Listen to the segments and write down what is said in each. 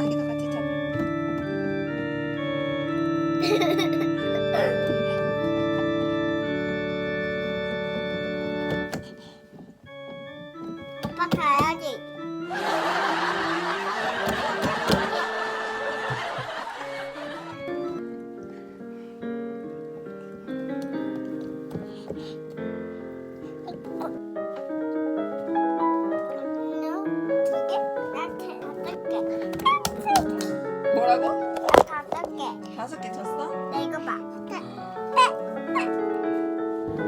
아기도 같이 잡아. 오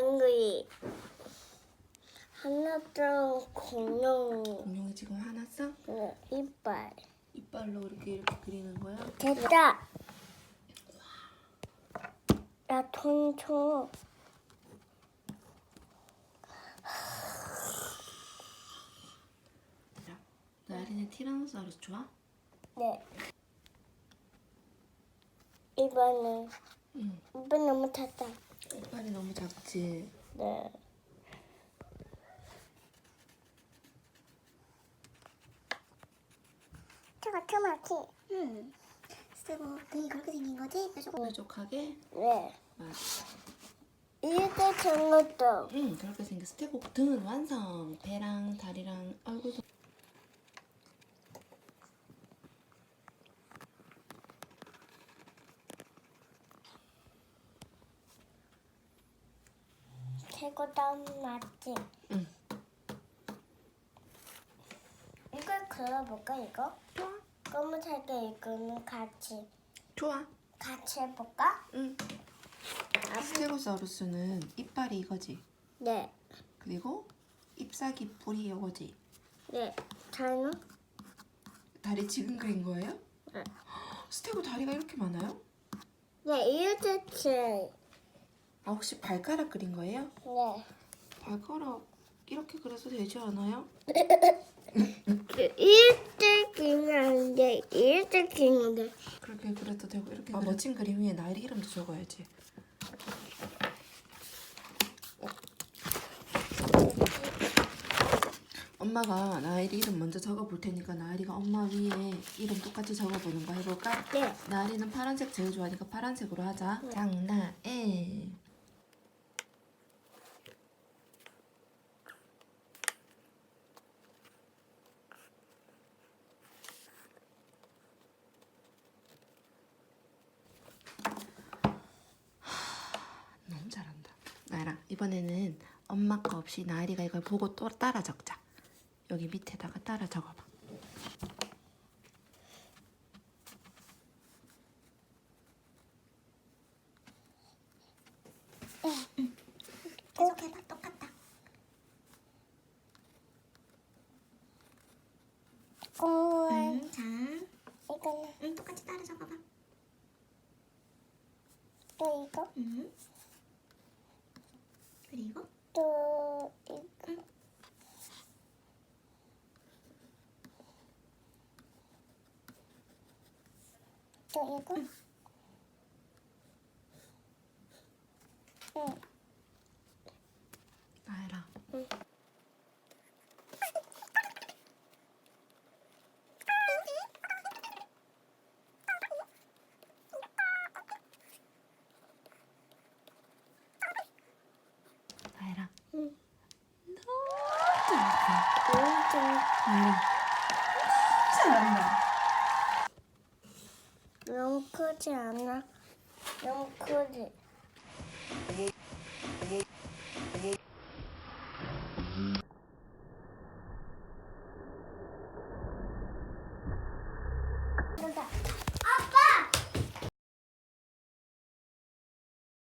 앵그리 하나도 공룡 공룡이 지금 화났어? 그 이빨 이빨로 이렇게 이렇게 그리는 거야? 됐다 나 통초 나린이 티라노사우루스 좋아? 네 이번은 응. 이번 너무 탔다 이빨이 너무 작지? 네 저거 토마티 음. 쓰고 등이 그렇게 생긴 거지? 뾰족. 뾰족하게? 네 맞아. 이렇게 생겼어 응 그렇게 생겼어. 태국 등은 완성. 배랑 다리랑 얼굴도. 최고 다음 맞지? 응. 이걸 그려볼까 이거? 좋아. 검은색에 이거는 같이 좋아. 같이 해볼까? 응. 스테고사우루스는 이빨이 이거지. 네, 그리고 잎사귀 뿌리 이거지. 네. 저는 다리 지금 그린 거예요? 네. 스테고 다리가 이렇게 많아요? 네 이렇게 아 혹시 발가락 그린 거예요? 네 발가락 이렇게 그려도 되지 않아요? 이렇게 그리는데 이렇게 그리는데 그렇게 그려도 되고 이렇게 아, 멋진 그림 위에 나의 이름도 적어야지. 어. 엄마가 나엘이 이름 먼저 적어볼 테니까 나엘이가 엄마 위에 이름 똑같이 적어보는 거 해볼까? 네 나엘이는 파란색 제일 좋아하니까 파란색으로 하자. 장나엘. 너무 잘한다. 나엘아 이번에는 엄마 거 없이 나엘이가 이걸 보고 또 따라 적자. 여기 밑에다가 따라 적어봐. 계속 해봐. 똑같다. 공원 응. 자, 이거는 응, 똑같이 따라 적어봐. 또 이거 응. 그리고 또 이거. 또 이거 응. 나엘아. 나엘아. 응. 너무 잘한다. 오른쪽 나엘아. 잘한다. 너무 크지 않아? 너무 크지?